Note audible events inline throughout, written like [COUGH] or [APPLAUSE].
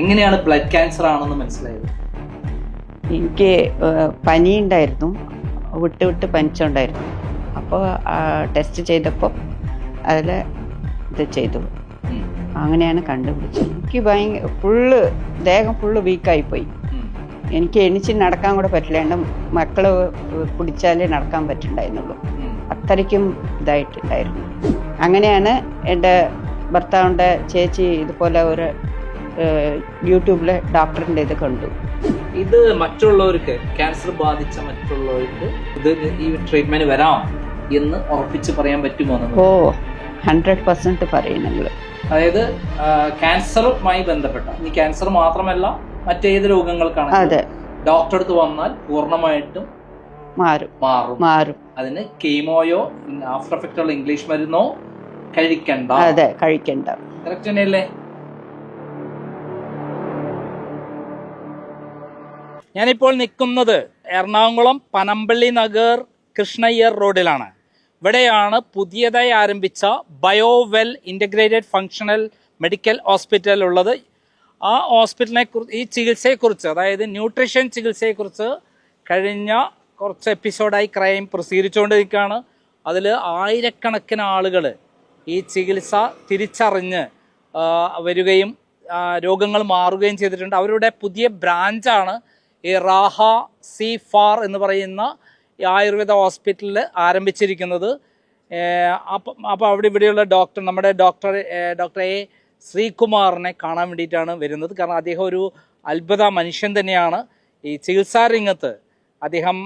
എങ്ങനെയാണ് blood cancer ആണെന്ന് മനസ്സിലായത്? എനിക്ക് പനി ഉണ്ടായിരുന്നു വിട്ട് വിട്ട് പനിച്ചുണ്ടായിരുന്നു. അപ്പോൾ ടെസ്റ്റ് ചെയ്തപ്പോൾ അതിൽ ഇത് ചെയ്തു. അങ്ങനെയാണ് കണ്ടുപിടിച്ചത്. എനിക്ക് ഭയങ്കര ഫുള്ള് ദേഹം ഫുള്ള് വീക്കായിപ്പോയി. എനിക്ക് എണിച്ച് നടക്കാൻ കൂടെ പറ്റില്ല. എന്റെ മക്കൾ പിടിച്ചാലേ നടക്കാൻ പറ്റുണ്ടായിരുന്നുള്ളൂ. അത്രയ്ക്കും ഇതായിട്ടുണ്ടായിരുന്നു. അങ്ങനെയാണ് എന്റെ ഭർത്താവിന്റെ ചേച്ചി ഇതുപോലെ ഒരു യൂട്യൂബിലെ ഡോക്ടറിന്റെ ഇത് കണ്ടു. ഇത് മറ്റുള്ളവർക്ക് ക്യാൻസർ ബാധിച്ച മറ്റുള്ളവർക്ക് ഇത് ഈ ട്രീറ്റ്മെന്റ് വരാം എന്ന് ഉറപ്പിച്ച് പറയാൻ പറ്റുമോ ഓ ഹൺഡ്രഡ് പെർസെന്റ് പറയും അതായത് ക്യാൻസറുമായി ബന്ധപ്പെട്ട ഈ ക്യാൻസർ മാത്രമല്ല മറ്റേത് രോഗങ്ങൾക്കാണ് അതെ. ഡോക്ടർ അടുത്ത് വന്നാൽ പൂർണമായിട്ടും മാറും. മാറും. മാറും. അതിന് കീമോയോ ആഫ്റ്റർ എഫക്റ്റ് ഉള്ള ഇംഗ്ലീഷ് മരുന്നോ കഴിക്കണ്ട. അതെ കഴിക്കണ്ട. കറക്റ്റ് തന്നെയല്ലേ? ഞാനിപ്പോൾ നിൽക്കുന്നത് എറണാകുളം പനമ്പള്ളി നഗർ കൃഷ്ണയ്യർ റോഡിലാണ്. ഇവിടെയാണ് പുതിയതായി ആരംഭിച്ച Biowell integrated functional medical hospital ഉള്ളത്. ആ ഹോസ്പിറ്റലിനെ കുറിച്ച് ഈ ചികിത്സയെക്കുറിച്ച് അതായത് ന്യൂട്രീഷൻ ചികിത്സയെക്കുറിച്ച് കഴിഞ്ഞ കുറച്ച് എപ്പിസോഡായി ക്രൈം പ്രസിദ്ധീകരിച്ചുകൊണ്ടിരിക്കുകയാണ്. അതിൽ ആയിരക്കണക്കിന് ആളുകൾ ഈ ചികിത്സ തിരിച്ചറിഞ്ഞ് വരികയും രോഗങ്ങൾ മാറുകയും ചെയ്തിട്ടുണ്ട്. അവരുടെ പുതിയ ബ്രാഞ്ചാണ് ഈ റാഹ സി ഫാർ എന്ന് പറയുന്ന ആയുർവേദ ഹോസ്പിറ്റലിൽ ആരംഭിച്ചിരിക്കുന്നത്. അപ്പം അപ്പോൾ അവിടെ ഇവിടെയുള്ള ഡോക്ടർ നമ്മുടെ ഡോക്ടർ ഡോക്ടർ എ ശ്രീകുമാറിനെ കാണാൻ വേണ്ടിയിട്ടാണ് വരുന്നത്. കാരണം അദ്ദേഹം ഒരു അത്ഭുത മനുഷ്യൻ തന്നെയാണ്. ഈ ചികിത്സാ രംഗത്ത് അദ്ദേഹം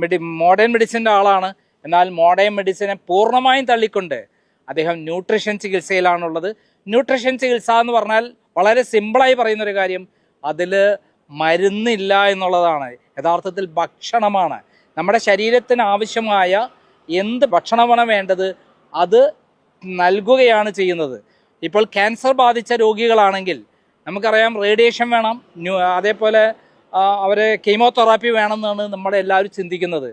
മെഡി മോഡേൺ മെഡിസിന്റെ ആളാണ്. എന്നാൽ മോഡേൺ മെഡിസിനെ പൂർണമായും തള്ളിക്കൊണ്ട് അദ്ദേഹം ന്യൂട്രിഷൻ ചികിത്സയിലാണുള്ളത്. ന്യൂട്രിഷൻ ചികിത്സ എന്ന് പറഞ്ഞാൽ വളരെ സിമ്പിളായി പറയുന്നൊരു കാര്യം. അതിൽ മരുന്നില്ല എന്നുള്ളതാണ്. യഥാർത്ഥത്തിൽ ഭക്ഷണമാണ്. നമ്മുടെ ശരീരത്തിന് ആവശ്യമായ എന്ത് ഭക്ഷണമാണ് വേണ്ടത് അത് നൽകുകയാണ് ചെയ്യുന്നത്. ഇപ്പോൾ ക്യാൻസർ ബാധിച്ച രോഗികളാണെങ്കിൽ നമുക്കറിയാം റേഡിയേഷൻ വേണം അതേപോലെ അവരെ കീമോതെറാപ്പി വേണമെന്നാണ് നമ്മുടെ എല്ലാവരും ചിന്തിക്കുന്നത്.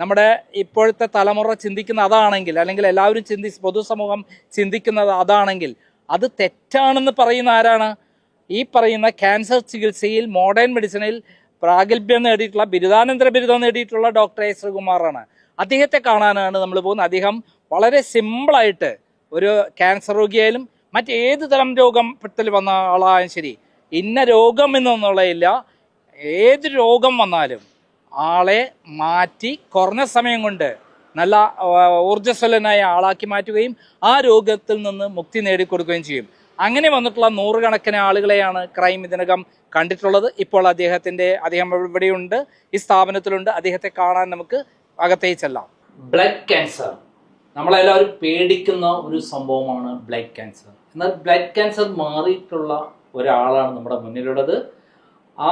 നമ്മുടെ ഇപ്പോഴത്തെ തലമുറ ചിന്തിക്കുന്ന അതാണെങ്കിൽ അല്ലെങ്കിൽ എല്ലാവരും ചിന്തി പൊതുസമൂഹം ചിന്തിക്കുന്നത് അതാണെങ്കിൽ അത് തെറ്റാണെന്ന് പറയുന്ന ആരാണ്? ഈ പറയുന്ന ക്യാൻസർ ചികിത്സയിൽ മോഡേൺ മെഡിസിനിൽ പ്രാഗൽഭ്യം നേടിയിട്ടുള്ള ബിരുദാനന്തര ബിരുദം നേടിയിട്ടുള്ള ഡോക്ടർ എ ശ്രീകുമാറാണ്. അദ്ദേഹത്തെ കാണാനാണ് നമ്മൾ പോകുന്നത്. അദ്ദേഹം വളരെ സിമ്പിളായിട്ട് ഒരു ക്യാൻസർ രോഗിയായാലും മറ്റേത് തരം രോഗത്തിൽ വന്ന ആളായാലും ശരി ഇന്ന രോഗം എന്നൊന്നുള്ളതില്ല ഏത് രോഗം വന്നാലും ആളെ മാറ്റി കുറഞ്ഞ സമയം കൊണ്ട് നല്ല ഊർജസ്വലനായ ആളാക്കി മാറ്റുകയും ആ രോഗത്തിൽ നിന്ന് മുക്തി നേടിക്കൊടുക്കുകയും ചെയ്യും. അങ്ങനെ വന്നിട്ടുള്ള നൂറുകണക്കിന് ആളുകളെയാണ് ക്രൈം ഇതിനകം കണ്ടിട്ടുള്ളത്. ഇപ്പോൾ അദ്ദേഹത്തിന്റെ അദ്ദേഹം ഇവിടെയുണ്ട് ഈ സ്ഥാപനത്തിലുണ്ട്. അദ്ദേഹത്തെ കാണാൻ നമുക്ക് അകത്തേക്ക് ചെല്ലാം. Blood cancer. നമ്മളെല്ലാവരും പേടിക്കുന്ന ഒരു സംഭവമാണ് ബ്ലഡ് ക്യാൻസർ. എന്നാൽ ബ്ലഡ് ക്യാൻസർ മാറിയിട്ടുള്ള ഒരാളാണ് നമ്മുടെ മുന്നിലുള്ളത്. ആ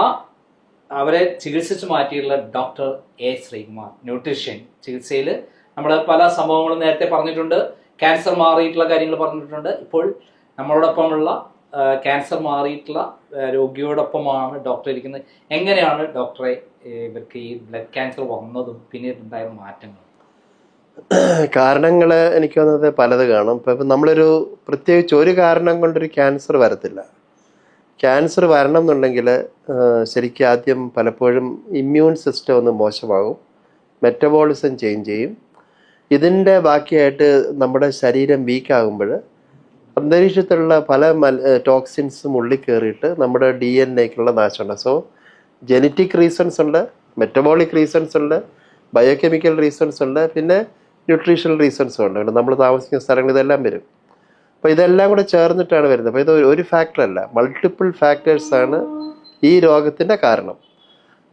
അവരെ ചികിത്സിച്ച് മാറ്റിയിട്ടുള്ള ഡോക്ടർ എ ശ്രീകുമാർ ന്യൂട്രീഷ്യൻ ചികിത്സയിൽ നമ്മൾ പല സംഭവങ്ങളും നേരത്തെ പറഞ്ഞിട്ടുണ്ട്. ക്യാൻസർ മാറിയിട്ടുള്ള കാര്യങ്ങൾ പറഞ്ഞിട്ടുണ്ട്. ഇപ്പോൾ നമ്മളോടൊപ്പമുള്ള ക്യാൻസർ മാറിയിട്ടുള്ള രോഗിയോടൊപ്പമാണ് ഡോക്ടർ ഇരിക്കുന്നത്. എങ്ങനെയാണ് ഡോക്ടറെ ഇവർക്ക് ഈ ബ്ലഡ് ക്യാൻസർ വന്നതും പിന്നീട് ഉണ്ടായ മാറ്റങ്ങൾ? [CLEARS THROAT] കാരണങ്ങൾ എനിക്ക് തോന്നുന്നത് പലത് കാണും. ഇപ്പം നമ്മളൊരു പ്രത്യേകിച്ച് ഒരു കാരണം കൊണ്ടൊരു ക്യാൻസർ വരത്തില്ല. ക്യാൻസർ വരണം എന്നുണ്ടെങ്കിൽ ശരിക്കും ആദ്യം പലപ്പോഴും ഇമ്മ്യൂൺ സിസ്റ്റം ഒന്ന് മോശമാകും. മെറ്റബോളിസം ചേഞ്ച് ചെയ്യും. ഇതിന്റെ ബാക്കിയായിട്ട് നമ്മുടെ ശരീരം വീക്കാകുമ്പോൾ അന്തരീക്ഷത്തിലുള്ള പല ടോക്സിൻസും ഉള്ളിൽ കയറിയിട്ട് നമ്മുടെ ഡി എൻ എക്കുള്ള നാശമുണ്ട് സോ ജനറ്റിക് റീസൺസ് ഉണ്ട് മെറ്റബോളിക് റീസൺസ് ഉണ്ട് ബയോകെമിക്കൽ റീസൺസ് ഉണ്ട് പിന്നെ ന്യൂട്രീഷണൽ റീസൺസും ഉണ്ട്. നമ്മൾ താമസിക്കുന്ന സ്ഥലങ്ങൾ ഇതെല്ലാം വരും. അപ്പോൾ ഇതെല്ലാം കൂടെ ചേർന്നിട്ടാണ് വരുന്നത്. അപ്പോൾ ഇത് ഒരു- ഫാക്ടറല്ല മൾട്ടിപ്പിൾ ഫാക്ടേഴ്സാണ് ഈ രോഗത്തിന്റെ കാരണം.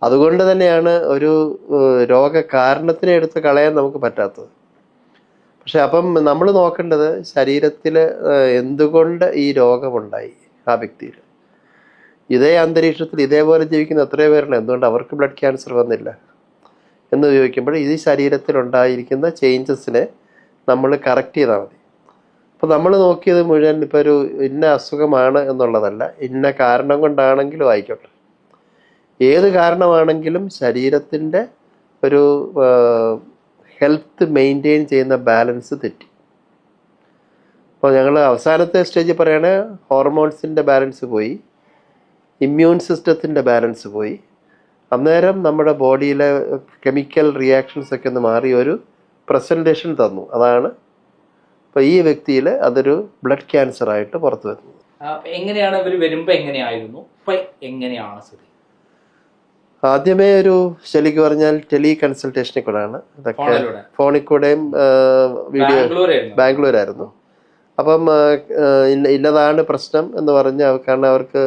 അതുകൊണ്ട് തന്നെയാണ് ഒരു രോഗ രോഗകാരണത്തിനെ എടുത്ത് കളയാൻ നമുക്ക് പറ്റാത്തത്. പക്ഷെ അപ്പം നമ്മൾ നോക്കേണ്ടത് ശരീരത്തിൽ എന്തുകൊണ്ട് ഈ രോഗമുണ്ടായി ആ വ്യക്തിയിൽ? ഇതേ അന്തരീക്ഷത്തിൽ ഇതേപോലെ ജീവിക്കുന്ന എത്രയോ പേരുണ്ട്. എന്തുകൊണ്ട് അവർക്ക് ബ്ലഡ് ക്യാൻസർ വന്നില്ല? എന്ന് ചോദിക്കുമ്പോൾ ഈ ശരീരത്തിൽ ഉണ്ടായിരിക്കുന്ന ചേഞ്ചസിനെ നമ്മൾ കറക്റ്റ് ചെയ്താൽ മതി. അപ്പോൾ നമ്മൾ നോക്കിയത് മുഴുവൻ ഇപ്പോൾ ഒരു ഇന്ന അസുഖമാണ് എന്നുള്ളതല്ല ഇന്ന കാരണം കൊണ്ടാണെങ്കിലും ആയിക്കോട്ടെ. ഏത് കാരണമാണെങ്കിലും ശരീരത്തിന്റെ ഒരു ഹെൽത്ത് മെയിന്റെയിൻ ചെയ്യുന്ന ബാലൻസ് തെറ്റി. അപ്പോൾ ഞങ്ങൾ അവസാനത്തെ സ്റ്റേജിൽ പറയുകയാണ് ഹോർമോൺസിന്റെ ബാലൻസ് പോയി ഇമ്മ്യൂൺ സിസ്റ്റത്തിന്റെ ബാലൻസ് പോയി. അന്നേരം നമ്മുടെ ബോഡിയിലെ കെമിക്കൽ റിയാക്ഷൻസ് ഒക്കെ ഒന്ന് മാറി ഒരു പ്രസന്റേഷൻ തന്നു. അതാണ് ഇപ്പോൾ ഈ വ്യക്തിയിൽ അതൊരു ബ്ലഡ് ക്യാൻസർ ആയിട്ട് പുറത്തു വരുന്നത്. എങ്ങനെയാണ് ഇവർ വരുമ്പോൾ എങ്ങനെയായിരുന്നു? ഇപ്പം എങ്ങനെയാണ് സ്ഥിതി? ആദ്യമേ ഒരു ശരിക്കും പറഞ്ഞാൽ ടെലി കൺസൾട്ടേഷനിൽ കൂടെയാണ്. ഇതൊക്കെ ഫോണിൽ കൂടെയും വീഡിയോ ബാംഗ്ലൂരായിരുന്നു. അപ്പം ഇന്നതാണ് പ്രശ്നം എന്ന് പറഞ്ഞ് കാരണം അവർക്ക്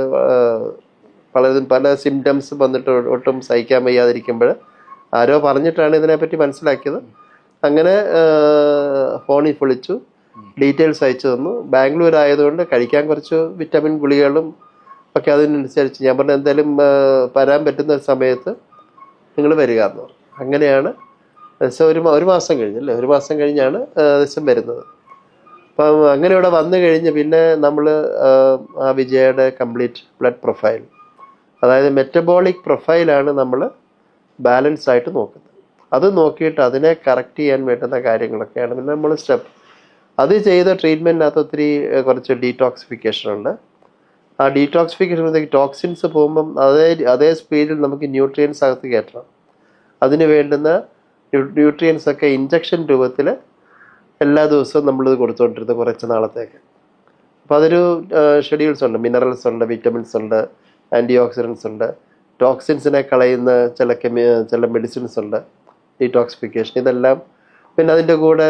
പലതും പല സിംറ്റംസ് വന്നിട്ട് ഒട്ടും സഹിക്കാൻ വയ്യാതിരിക്കുമ്പോൾ ആരോ പറഞ്ഞിട്ടാണ് ഇതിനെപ്പറ്റി മനസ്സിലാക്കിയത്. അങ്ങനെ ഫോണിൽ വിളിച്ചു ഡീറ്റെയിൽസ് അയച്ചു തന്നു. ബാംഗ്ലൂർ ആയതുകൊണ്ട് കഴിക്കാൻ കുറച്ച് വിറ്റമിൻ ഗുളികകളും ഒക്കെ അതിനനുസരിച്ച് ഞാൻ പറഞ്ഞ എന്തായാലും വരാൻ പറ്റുന്ന ഒരു സമയത്ത് നിങ്ങൾ വരിക എന്ന് പറഞ്ഞു. അങ്ങനെയാണ് ഒരു ഒരു മാസം കഴിഞ്ഞല്ലേ? ഒരു മാസം കഴിഞ്ഞാണ് ദിവസം വരുന്നത്. അപ്പം അങ്ങനെ ഇവിടെ വന്നു കഴിഞ്ഞ് പിന്നെ നമ്മൾ ആ വിജയയുടെ കംപ്ലീറ്റ് ബ്ലഡ് പ്രൊഫൈൽ അതായത് മെറ്റബോളിക് പ്രൊഫൈലാണ് നമ്മൾ ബാലൻസ് ആയിട്ട് നോക്കുന്നത്. അത് നോക്കിയിട്ട് അതിനെ കറക്റ്റ് ചെയ്യാൻ വേണ്ടുന്ന കാര്യങ്ങളൊക്കെയാണ്. പിന്നെ നമ്മൾ സ്റ്റെപ്പ് അത് ചെയ്ത ട്രീറ്റ്മെന്റിനകത്ത് ഒത്തിരി കുറച്ച് ഡീടോക്സിഫിക്കേഷൻ ഉണ്ട് ആ ഡീടോക്സിഫിക്കേഷൻ ടോക്സിൻസ് പോകുമ്പം അതേ അതേ സ്പീഡിൽ നമുക്ക് ന്യൂട്രിയൻസ് അകത്ത് കയറ്റണം. അതിന് വേണ്ടുന്ന ന്യൂട്രിയൻസ് ഒക്കെ ഇഞ്ചക്ഷൻ രൂപത്തിൽ എല്ലാ ദിവസവും നമ്മളിത് കൊടുത്തുകൊണ്ടിരുന്നത് കുറച്ച് നാളത്തേക്ക്. അപ്പോൾ അതൊരു ഷെഡ്യൂൾസ് ഉണ്ട്. മിനറൽസ് ഉണ്ട് വിറ്റമിൻസ് ഉണ്ട് ആന്റി ഓക്സിഡൻസ് ഉണ്ട് ടോക്സിൻസിനെ കളയുന്ന ചില കെമി ചില മെഡിസിൻസ് ഉണ്ട്. ഡീടോക്സിഫിക്കേഷൻ ഇതെല്ലാം. പിന്നെ അതിന്റെ കൂടെ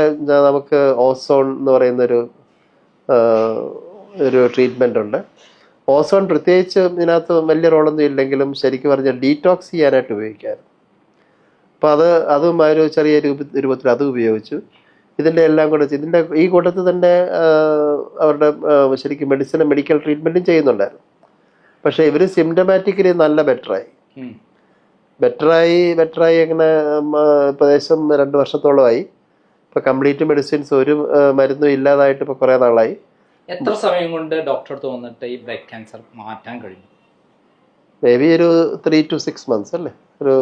നമുക്ക് ഓസോൺ എന്ന് പറയുന്നൊരു ഒരു ട്രീറ്റ്മെന്റ് ഉണ്ട്. ഓസോൺ പ്രത്യേകിച്ച് ഇതിനകത്ത് വലിയ റോളൊന്നും ഇല്ലെങ്കിലും ശരിക്കും പറഞ്ഞാൽ ഡീറ്റോക്സ് ചെയ്യാനായിട്ട് ഉപയോഗിക്കാറ്. അപ്പോൾ അത് അതും ആ ഒരു ചെറിയ രൂപ രൂപത്തിൽ അത് ഉപയോഗിച്ചു. ഇതിന്റെ എല്ലാം കൂടെ ഇതിന്റെ ഈ കൂട്ടത്തിൽ തന്നെ അവരുടെ ശരിക്കും മെഡിസിൻ മെഡിക്കൽ ട്രീറ്റ്മെന്റും ചെയ്യുന്നുണ്ടായിരുന്നു. പക്ഷേ ഇവർ സിംറ്റമാറ്റിക്കലി നല്ല ബെറ്ററായി ബെറ്ററായി ബെറ്ററായി അങ്ങനെ പ്രദേശം ഏകദേശം രണ്ട് വർഷത്തോളമായി. ഇപ്പോൾ കംപ്ലീറ്റ് മെഡിസിൻസ് ഒരു മരുന്നും ഇല്ലാതായിട്ട് ഇപ്പോൾ കുറേ നാളായി. എത്ര സമയം കൊണ്ട് ഡോക്ടർ അടുത്ത് വന്നിട്ട് ഈ ബ്ലഡ് ക്യാൻസർ മാറ്റാൻ കഴിഞ്ഞു? മേ ബി ഒരു ത്രീ ടു സിക്സ് മന്ത്സ് അല്ലേ? ഒരു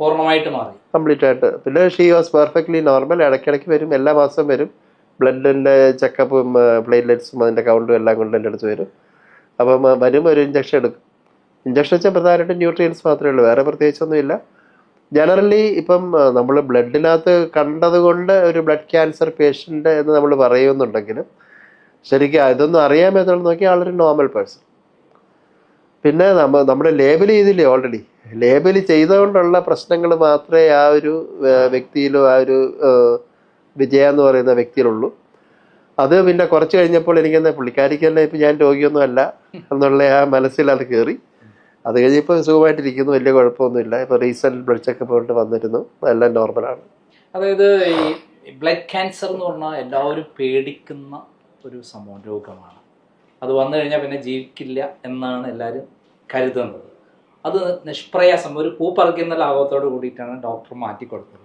പൂർണമായിട്ട് മാറി. കംപ്ലീറ്റ് ആയിട്ട്. പിന്നെ ഷീ വാസ് പെർഫെക്റ്റ്ലി നോർമൽ ഇടയ്ക്കിടയ്ക്ക് വരും. എല്ലാ മാസവും വരും. ബ്ലഡിന്റെ ചെക്കപ്പും പ്ലേറ്റ്ലെറ്റ്സും അതിന്റെ കൗണ്ടും എല്ലാം കൊണ്ട് എന്റെ അടുത്ത് വരും. അപ്പം വരും ഒരു ഇഞ്ചക്ഷൻ എടുക്കും. ഇഞ്ചക്ഷൻ വെച്ചാൽ പ്രധാനമായിട്ടും ന്യൂട്രിയൻസ് മാത്രമേ ഉള്ളൂ. വേറെ പ്രത്യേകിച്ചൊന്നുമില്ല ജനറലി ഇപ്പം നമ്മൾ ബ്ലഡിനകത്ത് കണ്ടതുകൊണ്ട് ഒരു ബ്ലഡ് ക്യാൻസർ പേഷ്യന്റ് എന്ന് നമ്മൾ പറയുന്നുണ്ടെങ്കിലും ശരിക്കും ഇതൊന്നും അറിയാൻ പറ്റുള്ളൂ നോക്കിയാൽ ആളൊരു നോർമൽ പേഴ്സൺ പിന്നെ നമ്മ നമ്മുടെ ലേബൽ ചെയ്തില്ലേ ഓൾറെഡി ലേബൽ ചെയ്തുകൊണ്ടുള്ള പ്രശ്നങ്ങൾ മാത്രമേ ആ ഒരു വ്യക്തിയിലോ ആ ഒരു വിജയ എന്ന് പറയുന്ന വ്യക്തിയിലുള്ളൂ. അത് പിന്നെ കുറച്ച് കഴിഞ്ഞപ്പോൾ എനിക്കെന്താ പുള്ളിക്കാരിക്കല്ല ഇപ്പം ഞാൻ രോഗിയൊന്നും അല്ല എന്നുള്ള ആ മനസ്സിൽ അത് കയറി അത് കഴിഞ്ഞപ്പോൾ സുഖമായിട്ടിരിക്കുന്നു വലിയ കുഴപ്പമൊന്നുമില്ല. ഇപ്പോൾ റീസെന്റ് ബ്ലഡ് ചെക്കപ്പ് കൊണ്ട് വന്നിരുന്നു. എല്ലാം നോർമലാണ് അതായത് ഈ ബ്ലഡ് ക്യാൻസർ എന്ന് പറഞ്ഞാൽ എല്ലാവരും പേടിക്കുന്ന ഒരു സംഭവം രോഗമാണ് അത് വന്നു കഴിഞ്ഞാൽ പിന്നെ ജീവിക്കില്ല എന്നാണ് എല്ലാവരും കരുതുന്നത്. അത് നിഷ്പ്രയാസം ഒരു പൂ പറിക്കുന്ന ലാഭത്തോട് കൂടിയിട്ടാണ് ഡോക്ടർ മാറ്റി കൊടുത്തത്.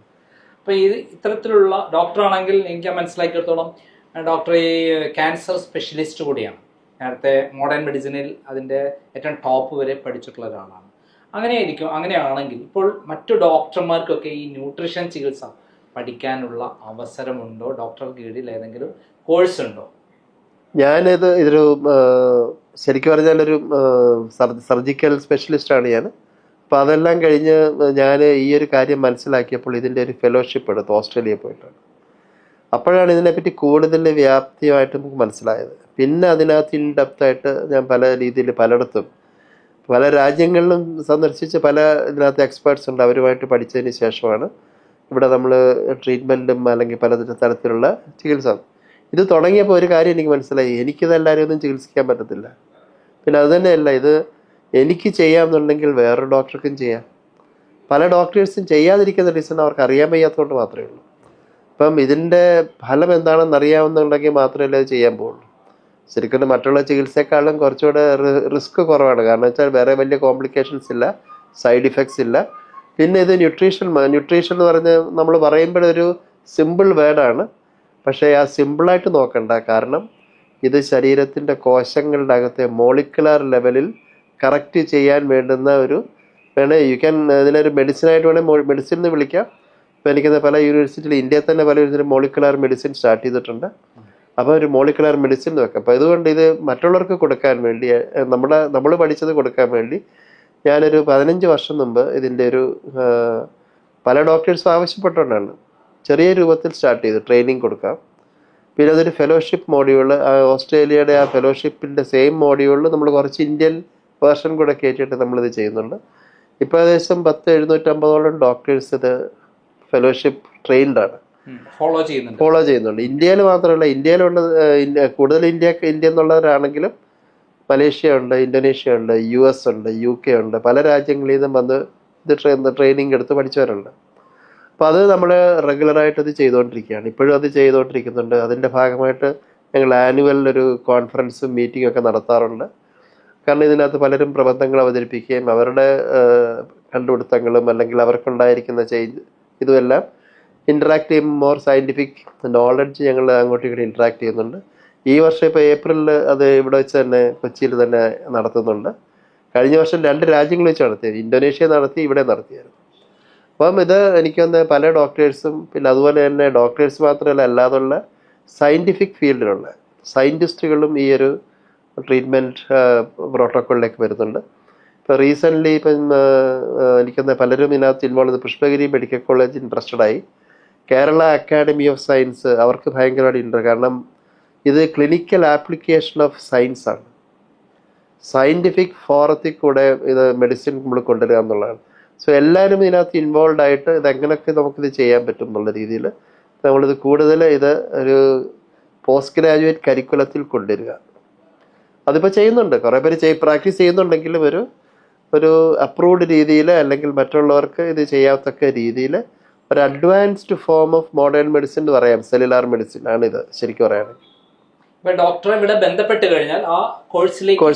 അപ്പോൾ ഇത് ഇത്തരത്തിലുള്ള ഡോക്ടറാണെങ്കിൽ എനിക്ക് മനസ്സിലാക്കിയിടത്തോളം ഡോക്ടർ ഈ ക്യാൻസർ സ്പെഷ്യലിസ്റ്റ് കൂടിയാണ്. നേരത്തെ മോഡേൺ മെഡിസിനിൽ അതിന്റെ ഏറ്റവും ടോപ്പ് വരെ പഠിച്ചിട്ടുള്ള ഒരാളാണ്. അങ്ങനെയായിരിക്കും അങ്ങനെയാണെങ്കിൽ ഇപ്പോൾ മറ്റു ഡോക്ടർമാർക്കൊക്കെ ഈ ന്യൂട്രീഷൻ ചികിത്സ പഠിക്കാനുള്ള അവസരമുണ്ടോ? ഡോക്ടർ കീഴിൽ ഏതെങ്കിലും കോഴ്സ് ഉണ്ടോ ഞാനിത് ഇതൊരു ശരിക്കും പറഞ്ഞാൽ ഒരു സർജിക്കൽ സ്പെഷ്യലിസ്റ്റാണ് ഞാൻ. അപ്പോൾ അതെല്ലാം കഴിഞ്ഞ് ഞാൻ ഈ ഒരു കാര്യം മനസ്സിലാക്കിയപ്പോൾ ഇതിന്റെ ഒരു ഫെലോഷിപ്പ് എടുത്തു ഓസ്ട്രേലിയ പോയിട്ടാണ് അപ്പോഴാണ് ഇതിനെപ്പറ്റി കൂടുതൽ വ്യാപ്തിയായിട്ട് നമുക്ക് മനസ്സിലായത്. പിന്നെ അതിനകത്ത് ഇൻ ഡെപ്തായിട്ട് ഞാൻ പല രീതിയിൽ പലയിടത്തും പല രാജ്യങ്ങളിലും സന്ദർശിച്ച് പല ഇതിനകത്ത് എക്സ്പേർട്സ് ഉണ്ട്. അവരുമായിട്ട് പഠിച്ചതിന് ശേഷമാണ് ഇവിടെ നമ്മൾ ട്രീറ്റ്മെന്റും അല്ലെങ്കിൽ പല തരത്തിലുള്ള ചികിത്സ ഇത് തുടങ്ങിയപ്പോൾ ഒരു കാര്യം എനിക്ക് മനസ്സിലായി. എനിക്കിതെല്ലാവരും ഒന്നും ചികിത്സിക്കാൻ പറ്റത്തില്ല. പിന്നെ അത് തന്നെയല്ല ഇത് എനിക്ക് ചെയ്യാമെന്നുണ്ടെങ്കിൽ വേറൊരു ഡോക്ടർക്കും ചെയ്യാം. പല ഡോക്ടേഴ്സും ചെയ്യാതിരിക്കുന്ന റീസൺ അവർക്ക് അറിയാൻ വയ്യാത്തതുകൊണ്ട് മാത്രമേ ഉള്ളൂ. അപ്പം ഇതിന്റെ ഫലം എന്താണെന്ന് അറിയാവുന്നുണ്ടെങ്കിൽ മാത്രമേ അത് ചെയ്യാൻ പോകുള്ളൂ. ശരിക്കും മറ്റുള്ള ചികിത്സയെക്കാളും കുറച്ചുകൂടെ റിസ്ക് കുറവാണ്. കാരണം വെച്ചാൽ വേറെ വലിയ കോംപ്ലിക്കേഷൻസ് ഇല്ല സൈഡ് ഇഫക്ട്സ് ഇല്ല. പിന്നെ ഇത് ന്യൂട്രീഷൻ ന്യൂട്രീഷൻ എന്ന് പറഞ്ഞ് നമ്മൾ പറയുമ്പോഴൊരു സിമ്പിൾ വേർഡാണ് പക്ഷേ ആ സിമ്പിളായിട്ട് നോക്കണ്ട. കാരണം ഇത് ശരീരത്തിന്റെ കോശങ്ങളുടെ അകത്തെ മോളിക്കുലാർ ലെവലിൽ കറക്റ്റ് ചെയ്യാൻ വേണ്ടുന്ന ഒരു വേണേ യു ക്യാൻ ഇതിനൊരു മെഡിസിനായിട്ട് വേണേൽ മെഡിസിൻ എന്ന് വിളിക്കാം. ഇപ്പോൾ എനിക്കുന്ന പല യൂണിവേഴ്സിറ്റിയിൽ ഇന്ത്യയിൽ തന്നെ പല യൂണിവേഴ്സിറ്റി മോളിക്കുലാർ മെഡിസിൻ സ്റ്റാർട്ട് ചെയ്തിട്ടുണ്ട്. അപ്പോൾ ഒരു മോളിക്കുലർ മെഡിസിൻ നോക്കാം അപ്പോൾ അതുകൊണ്ട് ഇത് മറ്റുള്ളവർക്ക് കൊടുക്കാൻ വേണ്ടി നമ്മുടെ നമ്മൾ പഠിച്ചത് കൊടുക്കാൻ വേണ്ടി ഞാനൊരു പതിനഞ്ച് വർഷം മുമ്പ് ഇതിന്റെ ഒരു പല ഡോക്ടേഴ്സും ആവശ്യപ്പെട്ടുകൊണ്ടാണ്. ചെറിയ രൂപത്തിൽ സ്റ്റാർട്ട് ചെയ്തു ട്രെയിനിങ് കൊടുക്കാം. പിന്നെ അതൊരു ഫെലോഷിപ്പ് മോഡ്യൂൾ ഓസ്ട്രേലിയയുടെ ആ ഫെലോഷിപ്പിന്റെ സെയിം മോഡ്യൂളിൽ നമ്മൾ കുറച്ച് ഇന്ത്യൻ വേർഷൻ കൂടെ കയറ്റിയിട്ട് നമ്മളിത് ചെയ്യുന്നുണ്ട്. ഇപ്പോൾ ഏകദേശം പത്ത് എഴുന്നൂറ്റമ്പതോളം ഡോക്ടേഴ്സ് ഇത് ഫെലോഷിപ്പ് ട്രെയിൻഡാണ് ഫോളോ ചെയ്യുന്നുണ്ട്. ഫോളോ ചെയ്യുന്നുണ്ട്. ഇന്ത്യയിൽ മാത്രമല്ല ഇന്ത്യയിലുള്ള കൂടുതൽ ഇന്ത്യ ഇന്ത്യ എന്നുള്ളവരാണെങ്കിലും മലേഷ്യ ഉണ്ട് ഇന്തോനേഷ്യ ഉണ്ട് യു എസ് ഉണ്ട് യു കെ ഉണ്ട് പല രാജ്യങ്ങളിൽ നിന്നും വന്ന് ഇത് ട്രെയിനിങ് എടുത്ത് പഠിച്ചവരുണ്ട്. അപ്പോൾ അത് നമ്മൾ റെഗുലറായിട്ട് അത് ചെയ്തുകൊണ്ടിരിക്കുകയാണ് ഇപ്പോഴും അത് ചെയ്തുകൊണ്ടിരിക്കുന്നുണ്ട് അതിന്റെ ഭാഗമായിട്ട് ഞങ്ങൾ ആനുവൽ ഒരു കോൺഫറൻസും മീറ്റിംഗ് ഒക്കെ നടത്താറുണ്ട്. കാരണം ഇതിനകത്ത് പലരും പ്രബന്ധങ്ങൾ അവതരിപ്പിക്കുകയും അവരുടെ കണ്ടുപിടുത്തങ്ങളും അല്ലെങ്കിൽ അവർക്കുണ്ടായിരിക്കുന്ന ചേഞ്ച് ഇതുമെല്ലാം ഇൻട്രാക്ട് ചെയ്യും. മോർ സയന്റിഫിക് നോളജ് ഞങ്ങൾ അങ്ങോട്ടും ഇങ്ങോട്ട് ഇൻട്രാക്ട് ചെയ്യുന്നുണ്ട്. ഈ വർഷം ഇപ്പോൾ ഏപ്രിലിൽ അത് ഇവിടെ വെച്ച് തന്നെ കൊച്ചിയിൽ തന്നെ നടത്തുന്നുണ്ട്. കഴിഞ്ഞ വർഷം രണ്ട് രാജ്യങ്ങൾ വെച്ച് നടത്തിയത്. ഇന്തോനേഷ്യ നടത്തി ഇവിടെ നടത്തിയായിരുന്നു. അപ്പം ഇത് എനിക്കൊന്ന് പല ഡോക്ടേഴ്സും പിന്നെ അതുപോലെ തന്നെ ഡോക്ടേഴ്സ് മാത്രമല്ല അല്ലാതുള്ള സയന്റിഫിക് ഫീൽഡിലുള്ള സയന്റിസ്റ്റുകളും ഈ ഒരു ട്രീറ്റ്മെന്റ് പ്രോട്ടോക്കോളിലേക്ക് വരുന്നുണ്ട്. ഇപ്പോൾ റീസെന്റ്ലി ഇപ്പം എനിക്കൊന്ന് പലരും ഇതിനകത്ത് ഇൻവോൾവ് ചെയ്ത്. പുഷ്പഗിരി മെഡിക്കൽ കോളേജ് ഇൻട്രസ്റ്റഡ് ആയി. കേരള അക്കാഡമി ഓഫ് സയൻസ് അവർക്ക് ഭയങ്കരമായിട്ട് ഇൻട്രസ്റ്റ് കാരണം ഇത് ക്ലിനിക്കൽ ആപ്ലിക്കേഷൻ ഓഫ് സയൻസ് ആണ്. സയന്റിഫിക് ഫോറത്തിൽ കൂടെ ഇത് മെഡിസിൻ നമ്മൾ കൊണ്ടുവരിക എന്നുള്ളതാണ്. സോ എല്ലാവരും ഇതിനകത്ത് ഇൻവോൾവ് ആയിട്ട് ഇത് എങ്ങനെയൊക്കെ നമുക്കിത് ചെയ്യാൻ പറ്റും എന്നുള്ള രീതിയിൽ നമ്മളിത് കൂടുതൽ ഇത് ഒരു പോസ്റ്റ് ഗ്രാജുവേറ്റ് കരിക്കുലത്തിൽ കൊണ്ടുവരിക. അതിപ്പോൾ ചെയ്യുന്നുണ്ട്. കുറേ പേര് ചെയ് പ്രാക്ടീസ് ചെയ്യുന്നുണ്ടെങ്കിലും ഒരു ഒരു അപ്രൂവ്ഡ് രീതിയിൽ അല്ലെങ്കിൽ മറ്റുള്ളവർക്ക് ഇത് ചെയ്യാത്തക്ക രീതിയിൽ ഒരു advanced form of modern medicine എന്ന് പറയാം. സെല്ലുലാർ മെഡിസിൻ ആണ് ഇത് ശരിക്കും പറയുകയാണെങ്കിൽ. ഡോക്ടറെ ഇവിടെ ബന്ധപ്പെട്ട് കഴിഞ്ഞാൽ ആ കോഴ്സിലേക്ക്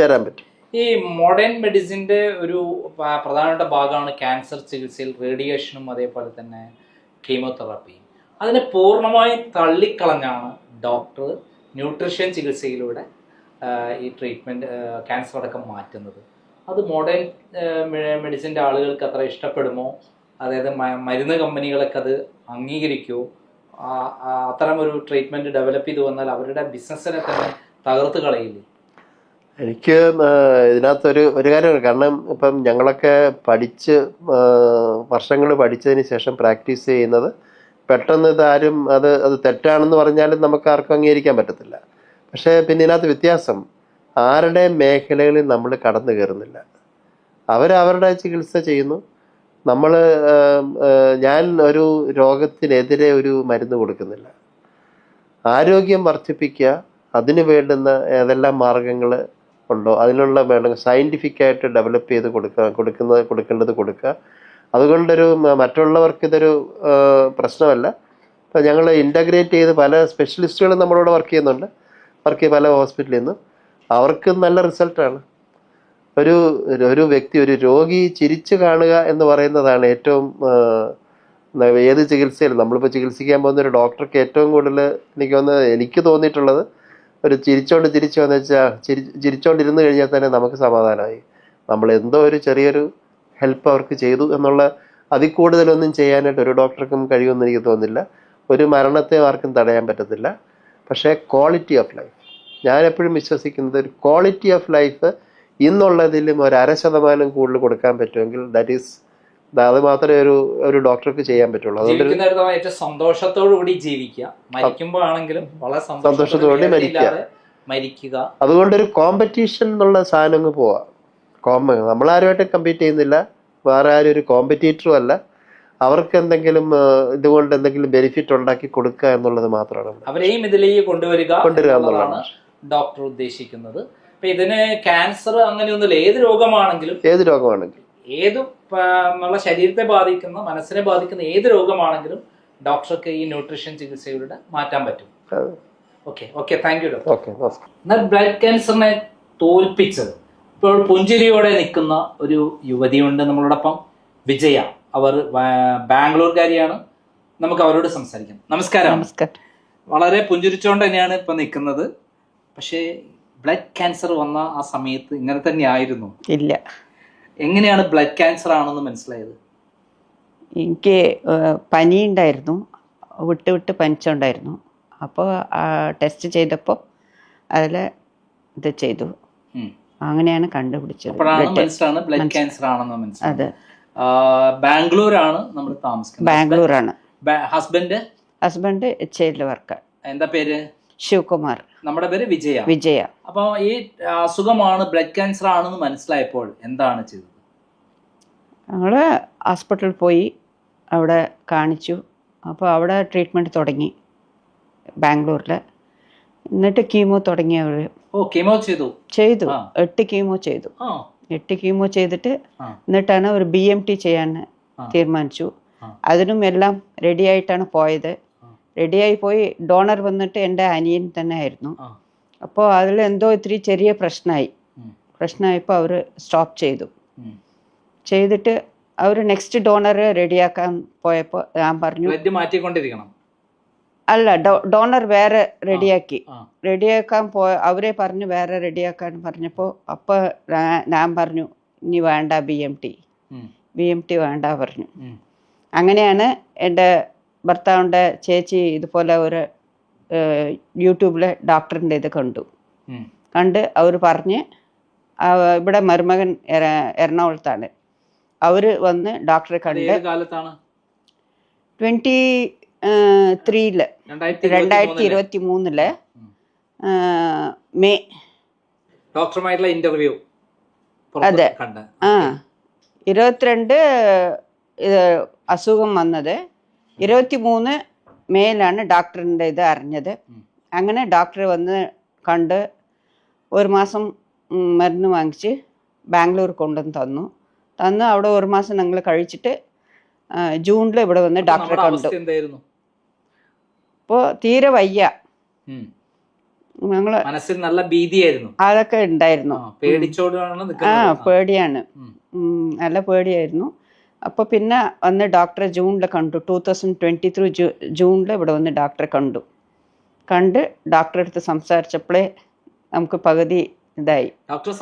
ചേരാൻ പറ്റും. ഈ മോഡേൺ മെഡിസിന്റെ ഒരു പ്രധാനപ്പെട്ട ഭാഗമാണ് ക്യാൻസർ ചികിത്സയിൽ റേഡിയേഷനും അതേപോലെ തന്നെ കീമോതെറാപ്പിയും അതിനെ പൂർണമായും തള്ളിക്കളഞ്ഞാണ് ഡോക്ടർ ന്യൂട്രിഷൻ ചികിത്സയിലൂടെ ഈ ട്രീറ്റ്മെന്റ് ക്യാൻസർ അടക്കം മാറ്റുന്നത്. അത് മോഡേൺ മെഡിസിന്റെ ആളുകൾക്ക് അത്ര ഇഷ്ടപ്പെടുമോ? അതായത് മരുന്ന് കമ്പനികളൊക്കെ അത് അംഗീകരിക്കുമോ അത്തരം ഒരു ട്രീറ്റ്മെന്റ് ഡെവലപ്പ് ചെയ്തു വന്നാൽ അവരുടെ ബിസിനസ്സിനെ തന്നെ തകർത്ത് കളയില്ലേ? എനിക്ക് ഇതിനകത്തൊരു ഒരു കാര്യമാണ് കാരണം ഇപ്പം ഞങ്ങളൊക്കെ പഠിച്ച് വർഷങ്ങൾ പഠിച്ചതിന് ശേഷം പ്രാക്ടീസ് ചെയ്യുന്നത് പെട്ടെന്ന് ഇതാരും അത് അത് തെറ്റാണെന്ന് പറഞ്ഞാലും നമുക്ക് ആർക്കും അംഗീകരിക്കാൻ പറ്റത്തില്ല. പക്ഷേ പിന്നെ ഇതിനകത്ത് വ്യത്യാസം. ആരുടെ മേഖലകളിൽ നമ്മൾ കടന്നു കയറുന്നില്ല. അവരവരുടെ ചികിത്സ ചെയ്യുന്നു. നമ്മൾ ഞാൻ ഒരു രോഗത്തിനെതിരെ ഒരു മരുന്ന് കൊടുക്കുന്നില്ല. ആരോഗ്യം വർദ്ധിപ്പിക്കുക അതിനു വേണ്ടുന്ന ഏതെല്ലാം മാർഗങ്ങൾ ഉണ്ടോ? അതിനുള്ള വേണ്ട സയന്റിഫിക് ആയിട്ട് ഡെവലപ്പ് ചെയ്ത് കൊടുക്കുക കൊടുക്കുന്നത് കൊടുക്കേണ്ടത് കൊടുക്കുക അതുകൊണ്ടൊരു മറ്റുള്ളവർക്ക് ഇതൊരു പ്രശ്നമല്ല. ഇപ്പം ഞങ്ങൾ ഇന്റഗ്രേറ്റ് ചെയ്ത് പല സ്പെഷ്യലിസ്റ്റുകളും നമ്മളോട് വർക്ക് ചെയ്യുന്നുണ്ട്. വർക്ക് ചെയ്ത് പല ഹോസ്പിറ്റലിൽ നിന്നും. അവർക്ക് നല്ല റിസൾട്ടാണ് ഒരു ഒരു വ്യക്തി ഒരു രോഗി ചിരിച്ചു കാണുക എന്ന് പറയുന്നതാണ് ഏറ്റവും ഏത് ചികിത്സയിലും. നമ്മളിപ്പോൾ ചികിത്സിക്കാൻ പോകുന്ന ഒരു ഡോക്ടർക്ക് ഏറ്റവും കൂടുതൽ എനിക്ക് തോന്നുന്നത് എനിക്ക് തോന്നിയിട്ടുള്ളത് ഒരു ചിരിച്ചോണ്ട് ചിരിച്ചു എന്ന് വെച്ചാൽ ചിരി ചിരിച്ചോണ്ടിരുന്ന് കഴിഞ്ഞാൽ തന്നെ നമുക്ക് സമാധാനമായി. നമ്മൾ എന്തോ ഒരു ചെറിയൊരു ഹെൽപ്പ് അവർക്ക് ചെയ്തു എന്നുള്ള അതിൽ കൂടുതലൊന്നും ചെയ്യാനായിട്ട് ഒരു ഡോക്ടർക്കും കഴിയുമെന്ന് എനിക്ക് തോന്നുന്നില്ല. ഒരു മരണത്തെ ആർക്കും തടയാൻ പറ്റത്തില്ല. പക്ഷേ ക്വാളിറ്റി ഓഫ് ലൈഫ് ഞാൻ എപ്പോഴും വിശ്വസിക്കുന്നത് ഒരു ക്വാളിറ്റി ഓഫ് ലൈഫ് ഇന്നുള്ളതിലും ഒരു അര ശതമാനം കൂടുതൽ കൊടുക്കാൻ പറ്റുമെങ്കിൽ ദാറ്റ് ഈസ് അത് മാത്രമേ ഒരു ഒരു ഡോക്ടർക്ക് ചെയ്യാൻ പറ്റുള്ളൂ. അതുകൊണ്ട് ജീവിക്കുന്നിടത്തോളം ഏറ്റവും കൂടി ജീവിക്കുക. വളരെ സന്തോഷത്തോടുകൂടി മരിക്കുക. മരിക്കുക. അതുകൊണ്ട് ഒരു കോമ്പറ്റീഷൻ എന്നുള്ള സാധനം അങ്ങ് പോവാം. നമ്മൾ നമ്മളാരുമായിട്ട് കമ്പീറ്റ് ചെയ്യുന്നില്ല. വേറെ ആരും ഒരു കോമ്പറ്റീറ്ററും അല്ല. അവർക്ക് എന്തെങ്കിലും ഇതുകൊണ്ട് എന്തെങ്കിലും ബെനിഫിറ്റ് ഉണ്ടാക്കി കൊടുക്കുക എന്നുള്ളത് മാത്രമാണ്. അവരെയും ഇതിലേക്ക് കൊണ്ടുവരിക കൊണ്ടുവരിക എന്നുള്ളതാണ് ഡോക്ടർ ഉദ്ദേശിക്കുന്നത്. അപ്പൊ ഇതിന് ക്യാൻസർ അങ്ങനെയൊന്നുമില്ല. ഏത് രോഗമാണെങ്കിലും ഏത് രോഗമാണെങ്കിലും. ഏത് നമ്മളെ ശരീരത്തെ ബാധിക്കുന്ന മനസ്സിനെ ബാധിക്കുന്ന ഏത് രോഗമാണെങ്കിലും ഡോക്ടർക്ക് ഈ ന്യൂട്രീഷൻ ചികിത്സയിലൂടെ മാറ്റാൻ പറ്റും. Okay okay thank you doctor എന്നാൽ ബ്ലഡ് ക്യാൻസറിനെ തോൽപ്പിച്ചത് ഇപ്പോൾ പുഞ്ചിരിയോടെ നിൽക്കുന്ന ഒരു യുവതിയുണ്ട് നമ്മളോടൊപ്പം വിജയ. അവർ ബാംഗ്ലൂർകാരിയാണ്. നമുക്ക് അവരോട് സംസാരിക്കാം. നമസ്കാരം. നമസ്കാരം. വളരെ പുഞ്ചിരിച്ചുകൊണ്ട് തന്നെയാണ് ഇപ്പൊ നിൽക്കുന്നത്. പക്ഷേ ബ്ലഡ് ക്യാൻസർ വന്ന ആ സമയത്ത് ഇങ്ങനെ തന്നെ ആയിരുന്നു. ഇല്ല. എങ്ങനെയാണ് ബ്ലഡ് ക്യാൻസർ ആണെന്ന് മനസ്സിലായത്? എനിക്ക് പനി ഉണ്ടായിരുന്നു വിട്ട് വിട്ട് പനിച്ചുണ്ടായിരുന്നു. അപ്പോൾ ടെസ്റ്റ് ചെയ്തപ്പോൾ അതിൽ ഇത് ചെയ്തു. അങ്ങനെയാണ് കണ്ടുപിടിച്ചത്. അതെ. ബാംഗ്ലൂരാണ് നമ്മൾ താമസിക്കുന്നത്. ബാംഗ്ലൂരാണ്. ഹസ്ബൻഡ് ഹസ്ബൻഡ് എച്ച് ഐയിൽ വർക്ക് എന്താ പേര്? ശിവകുമാർ. നമ്മുടെ പേര് വിജയ. വിജയ. അപ്പൊ ഈ അസുഖമാണ് ബ്ലഡ് ക്യാൻസർ ആണെന്ന് മനസ്സിലായപ്പോൾ എന്താണ് ചെയ്തത്? ഞങ്ങൾ ഹോസ്പിറ്റലിൽ പോയി അവിടെ കാണിച്ചു. അപ്പോൾ അവിടെ ട്രീറ്റ്മെന്റ് തുടങ്ങി ബാംഗ്ലൂരിൽ എന്നിട്ട് കീമോ തുടങ്ങി അവർ ഓ കീമോ ചെയ്തു? ചെയ്തു. എട്ട് കീമോ ചെയ്തു. എട്ട് കീമോ ചെയ്തിട്ട്. എന്നിട്ടാണ് ഒരു ബി എം ടി ചെയ്യാൻ തീരുമാനിച്ചു. അതിനും എല്ലാം റെഡി ആയിട്ടാണ് പോയത്. റെഡിയായി പോയി ഡോണർ വന്നിട്ട് എന്റെ അനിയൻ തന്നെ ആയിരുന്നു അപ്പോ അപ്പോൾ അതിൽ എന്തോ ഇത്തിരി ചെറിയ പ്രശ്നമായി. പ്രശ്നമായപ്പോൾ അവർ സ്റ്റോപ്പ് ചെയ്തു. ചെയ്തിട്ട് അവർ നെക്സ്റ്റ് ഡോണർ റെഡിയാക്കാൻ പോയപ്പോൾ ഞാൻ പറഞ്ഞു മാറ്റിക്കൊണ്ടിരിക്കണം. അല്ല ഡോണർ വേറെ റെഡിയാക്കി. റെഡിയാക്കാൻ പോയ അവരെ പറഞ്ഞു വേറെ റെഡിയാക്കാൻ പറഞ്ഞപ്പോൾ അപ്പോൾ ഞാൻ പറഞ്ഞു ഇനി വേണ്ട B M T. B M T വേണ്ട പറഞ്ഞു. അങ്ങനെയാണ് എന്റെ ഭർത്താവിന്റെ ചേച്ചി ഇതുപോലെ ഒരു യൂട്യൂബിലെ ഡോക്ടറിന്റെ ഇത് കണ്ടു. കണ്ട് അവർ പറഞ്ഞ് ഇവിടെ മരുമകൻ എറ- എറണാകുളത്താണ്. അവർ വന്ന് ഡോക്ടറെ കണ്ട് ട്വന്റി ത്രീയിൽ രണ്ടായിരത്തി ഇരുപത്തി മൂന്നിൽ. മെയ് ഡോക്ടറുമായിട്ടുള്ള ഇന്റർവ്യൂ അതെ. ആ. ഇരുപത്തിരണ്ട് ഇത് അസുഖം വന്നത് ഇരുപത്തി മൂന്ന് മേലാണ് ഡോക്ടറിന്റെ ഇത് അറിഞ്ഞത്. അങ്ങനെ ഡോക്ടർ വന്ന് കണ്ട് ഒരു മാസം മരുന്ന് വാങ്ങിച്ച് ബാംഗ്ലൂർ കൊണ്ടുവന്ന് തന്നു. തന്നു അവിടെ ഒരു മാസം ഞങ്ങൾ കഴിച്ചിട്ട് ജൂണിൽ ഇവിടെ വന്ന് ഡോക്ടറെ കണ്ടു. അപ്പോൾ തീരെ വയ്യ. ഞങ്ങൾ മനസ്സിൽ നല്ല ഭീതിയായിരുന്നു. അതൊക്കെ ഉണ്ടായിരുന്നു. ആ, പേടിച്ചോടാണ് ആ പേടിയാണ്. നല്ല പേടിയായിരുന്നു. അപ്പോൾ പിന്നെ വന്ന് ഡോക്ടറെ ജൂണിൽ കണ്ടു. ടൂ തൗസൻഡ് ട്വന്റി ത്രീ ജൂ ജൂണിൽ ഇവിടെ വന്ന് ഡോക്ടറെ കണ്ടു. കണ്ട് ഡോക്ടറെ അടുത്ത് സംസാരിച്ചപ്പോഴേ നമുക്ക് പകുതി ഇതായി. ഡോക്ടർ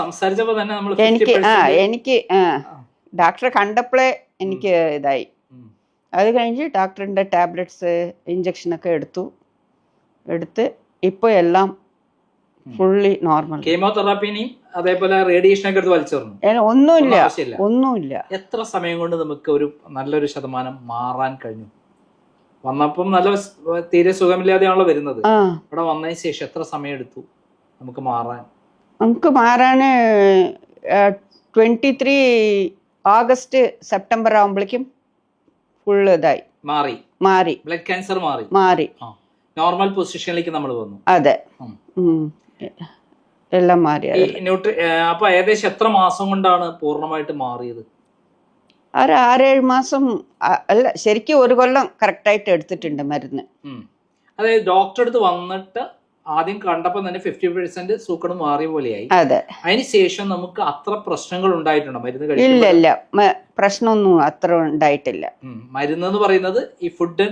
തന്നെ നമ്മൾ എനിക്ക് ആ എനിക്ക് ആ ഡോക്ടറെ കണ്ടപ്പോഴേ എനിക്ക് ഇതായി. അത് കഴിഞ്ഞ് ഡോക്ടറിന്റെ ടാബ്ലറ്റ്സ് ഇഞ്ചക്ഷനൊക്കെ എടുത്തു. എടുത്ത് ഇപ്പോൾ എല്ലാം ഫുള്ളി നോർമൽ. കീമോതെറാപ്പിനെയും അതേപോലെ റേഡിയേഷൻ ഒക്കെ എടുത്ത് വലിച്ചെറിഞ്ഞു. ഒന്നുമില്ല. ഒന്നുമില്ല. എത്ര സമയം കൊണ്ട് നമുക്ക് ഒരു നല്ലൊരു ശതമാനം മാറാൻ കഴിഞ്ഞു? വന്നപ്പം നല്ല തീരെ സുഖമില്ലാതെയാണല്ലോ വരുന്നത്. ഇവിടെ വന്നതിന് ശേഷം എത്ര സമയം എടുത്തു നമുക്ക് മാറാൻ? നമുക്ക് മാറാൻ ട്വന്റി ത്രീ ഓഗസ്റ്റ് സെപ്റ്റംബർ ആകുമ്പോഴേക്കും ഫുൾ ഇതായി. മാറി. മാറി. ബ്ലഡ് ക്യാൻസർ മാറി. മാറി. നോർമൽ പൊസിഷനിലേക്ക് നമ്മൾ വന്നു. അതെ. എല്ലാം മാറി അപ്പൊ ഏകദേശം എത്ര മാസം കൊണ്ടാണ് പൂർണമായിട്ട് മാറിയത്? ഒരു ആറേഴ് മാസം അല്ല ശരിക്കും ഒരു കൊല്ലം കറക്റ്റായിട്ട് എടുത്തിട്ടുണ്ട് മരുന്ന്. അതായത് ഡോക്ടറെ അടുത്ത് വന്നിട്ട് ആദ്യം കണ്ടപ്പോൾ തന്നെ ഫിഫ്റ്റി പെർസെന്റ് സൂക്കട് മാറിയ പോലെയായി. അതെ. അതിനുശേഷം നമുക്ക് അത്ര പ്രശ്നങ്ങൾ ഉണ്ടായിട്ടുണ്ടോ മരുന്ന് ഇല്ല ഇല്ല. പ്രശ്നമൊന്നും അത്ര ഉണ്ടായിട്ടില്ല. മരുന്ന് എന്ന് പറയുന്നത് ഈ ഫുഡ്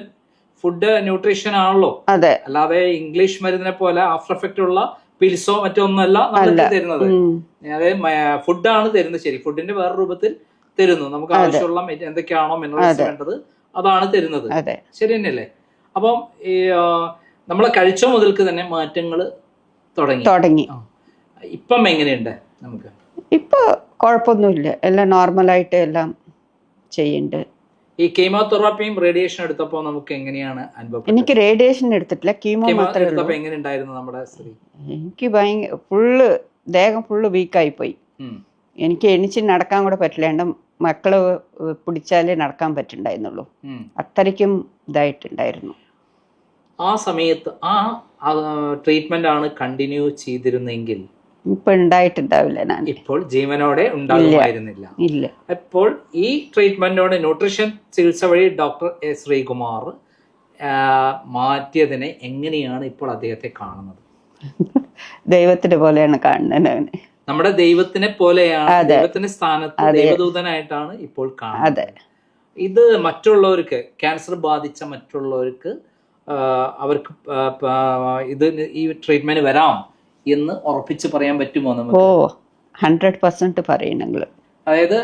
ഫുഡ് ന്യൂട്രീഷൻ ആണല്ലോ. അതെ. അല്ലാതെ ഇംഗ്ലീഷ് മരുന്നിനെ പോലെ ആഫ്റ്റർ എഫക്റ്റ് ഉള്ള പിൽസോ മറ്റോ ഒന്നല്ല നമുക്ക് തരുന്നത്. അതായത് ഫുഡാണ് തരുന്നത്. ശരി ഫുഡിന്റെ വേറെ രൂപത്തിൽ തരുന്നു. നമുക്ക് ആവശ്യമുള്ള എന്തൊക്കെയാണോ മിനറൽസ് വേണ്ടത് അതാണ് തരുന്നത്. ശരി തന്നെയല്ലേ? അപ്പം ഈ നമ്മൾ കഴിച്ച മുതൽക്ക് തന്നെ മാറ്റങ്ങൾ തുടങ്ങി. തുടങ്ങി. ഇപ്പം എങ്ങനെയുണ്ട് നമുക്ക്? ഇപ്പൊ കുഴപ്പമൊന്നുമില്ല. എല്ലാം നോർമലായിട്ട് എല്ലാം ചെയ്യുന്നുണ്ട്. ഈ കീമോതെറാപ്പിയും റേഡിയേഷൻ എടുത്തപ്പോൾ നമുക്ക് എങ്ങനെയാണ് അനുഭവം എനിക്ക് റേഡിയേഷൻ എടുത്തിട്ടില്ല കീമോ കീമോ മാത്രമേ ഉള്ളൂ. എടുത്തപ്പോൾ എങ്ങനെ ഉണ്ടായിരുന്നു നമ്മുടെ സ്ത്രീ? എനിക്ക് ഭയങ്കര ഫുള്ള് ദേഹം ഫുള്ള് വീക്കായി പോയി. എനിക്ക് എണിച്ച് നടക്കാൻ കൂടെ പറ്റില്ല. എന്റെ മക്കൾ പിടിച്ചാലേ നടക്കാൻ പറ്റുണ്ടായിരുന്നുള്ളൂ. അത്രയ്ക്കും ഇതായിട്ടുണ്ടായിരുന്നു. ആ സമയത്ത് ആ ട്രീറ്റ്മെന്റ് ആണ് കണ്ടിന്യൂ ചെയ്തിരുന്നെങ്കിൽ ഇപ്പൊ ഉണ്ടായിട്ടുണ്ടാവില്ല ഞാൻ. ഇപ്പോൾ ജീവനോടെ ഉണ്ടാകുമായിരുന്നില്ല. ഇല്ല അപ്പോൾ ഈ ട്രീറ്റ്മെന്റോടെ ന്യൂട്രീഷൻ ചികിത്സ വഴി ഡോക്ടർ എ ശ്രീകുമാർ മാറ്റിയതിനെ എങ്ങനെയാണ് ഇപ്പോൾ അദ്ദേഹത്തെ കാണുന്നത്? [LAUGHS] ദൈവത്തിനെ പോലെയാണ് കാണുന്നത് ഞാൻ. നമ്മുടെ ദൈവത്തിനെ പോലെയാണ്. ദൈവത്തിന്റെ സ്ഥാനത്ത് ദൈവദൂതനായിട്ടാണ് ഇപ്പോൾ കാണുന്നത്. ഇത് മറ്റുള്ളവർക്ക് ക്യാൻസർ ബാധിച്ച മറ്റുള്ളവർക്ക് അവർക്ക് ഇത് ഈ ട്രീറ്റ്മെന്റ് വരാം. എന്ന് ഉറപ്പിച്ച് പറയാൻ പറ്റുമോ ഓ നമുക്ക് ഹൺഡ്രഡ് പെർസെന്റ് പറയും നിങ്ങൾ അതായത്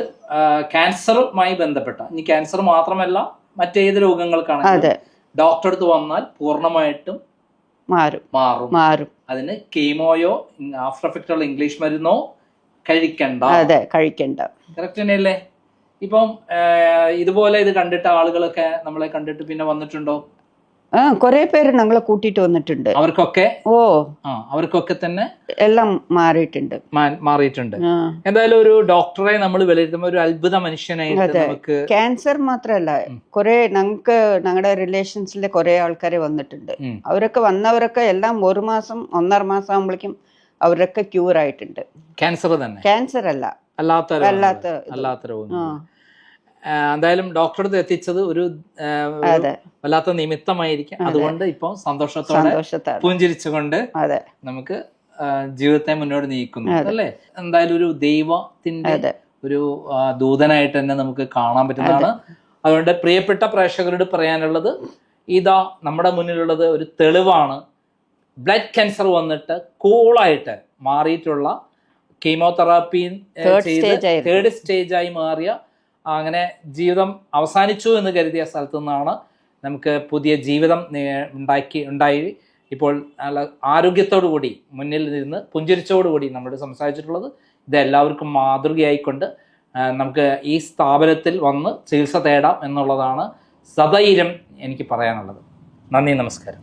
ക്യാൻസറുമായി ബന്ധപ്പെട്ട ഇനി ക്യാൻസർ മാത്രമല്ല മറ്റേത് രോഗങ്ങൾക്കാണ് ഡോക്ടർ അടുത്ത് വന്നാൽ പൂർണമായിട്ടും മാറും. മാറും. മാറും. അതിന് കീമോയോ ആഫ്റ്റർ എഫക്റ്റുള്ള ഇംഗ്ലീഷ് മരുന്നോ കഴിക്കണ്ട. അതെ കഴിക്കണ്ട. കറക്റ്റ് തന്നെയല്ലേ? ഇപ്പം ഇതുപോലെ ഇത് കണ്ടിട്ട് ആളുകളൊക്കെ നമ്മളെ കണ്ടിട്ട് പിന്നെ വന്നിട്ടുണ്ടോ? ആ കുറെ പേര് ഞങ്ങളെ കൂട്ടിയിട്ട് വന്നിട്ടുണ്ട്. അവർക്കൊക്കെ ഓ. അവർക്കൊക്കെ തന്നെ എല്ലാം മാറിയിട്ടുണ്ട്. മാറിയിട്ടുണ്ട്. എന്തായാലും ഒരു ഡോക്ടറെ നമ്മൾ വിലയിരുത്തുമ്പോൾ ഒരു അത്ഭുത മനുഷ്യനായിട്ട് നമുക്ക് ക്യാൻസർ മാത്രല്ല കുറെ ഞങ്ങൾക്ക് ഞങ്ങളുടെ റിലേഷൻസിലെ കുറെ ആൾക്കാരെ വന്നിട്ടുണ്ട്. അവരൊക്കെ വന്നവരൊക്കെ എല്ലാം ഒരു മാസം ഒന്നര മാസം ആകുമ്പോഴേക്കും അവരൊക്കെ ക്യൂർ ആയിട്ടുണ്ട്. ക്യാൻസർ തന്നെ. ക്യാൻസർ അല്ല അല്ലാത്ത. അല്ലാത്ത. അല്ലാത്ത ആ, എന്തായാലും ഡോക്ടറുടെ എത്തിച്ചത് ഒരു വല്ലാത്ത നിമിത്തമായിരിക്കും. അതുകൊണ്ട് ഇപ്പൊ സന്തോഷത്തോടെ പുഞ്ചിരിച്ചുകൊണ്ട് നമുക്ക് ജീവിതത്തെ മുന്നോട്ട് നീക്കുന്നു. അല്ലേ? എന്തായാലും ഒരു ദൈവത്തിന്റെ ഒരു ദൂതനായിട്ട് തന്നെ നമുക്ക് കാണാൻ പറ്റുന്നതാണ്. അതുകൊണ്ട് പ്രിയപ്പെട്ട പ്രേക്ഷകരോട് പറയാനുള്ളത് ഇതാ നമ്മുടെ മുന്നിലുള്ളത് ഒരു തെളിവാണ്. ബ്ലഡ് ക്യാൻസർ വന്നിട്ട് കൂളായിട്ട് മാറിയിട്ടുള്ള കീമോതെറാപ്പി. തേർഡ് സ്റ്റേജ് ആയി മാറിയ അങ്ങനെ ജീവിതം അവസാനിച്ചു എന്ന് കരുതിയ സ്ഥലത്തു നിന്നാണ് നമുക്ക് പുതിയ ജീവിതം ഉണ്ടാക്കി ഉണ്ടായി. ഇപ്പോൾ നല്ല ആരോഗ്യത്തോടു കൂടി മുന്നിൽ നിന്ന് പുഞ്ചിരിച്ചോടു കൂടി നമ്മളോട് സംസാരിച്ചിട്ടുള്ളത് ഇത് എല്ലാവർക്കും മാതൃകയായിക്കൊണ്ട് നമുക്ക് ഈ സ്ഥാപനത്തിൽ വന്ന് ചികിത്സ തേടാം എന്നുള്ളതാണ് സധൈര്യം എനിക്ക് പറയാനുള്ളത്. നന്ദി നമസ്കാരം.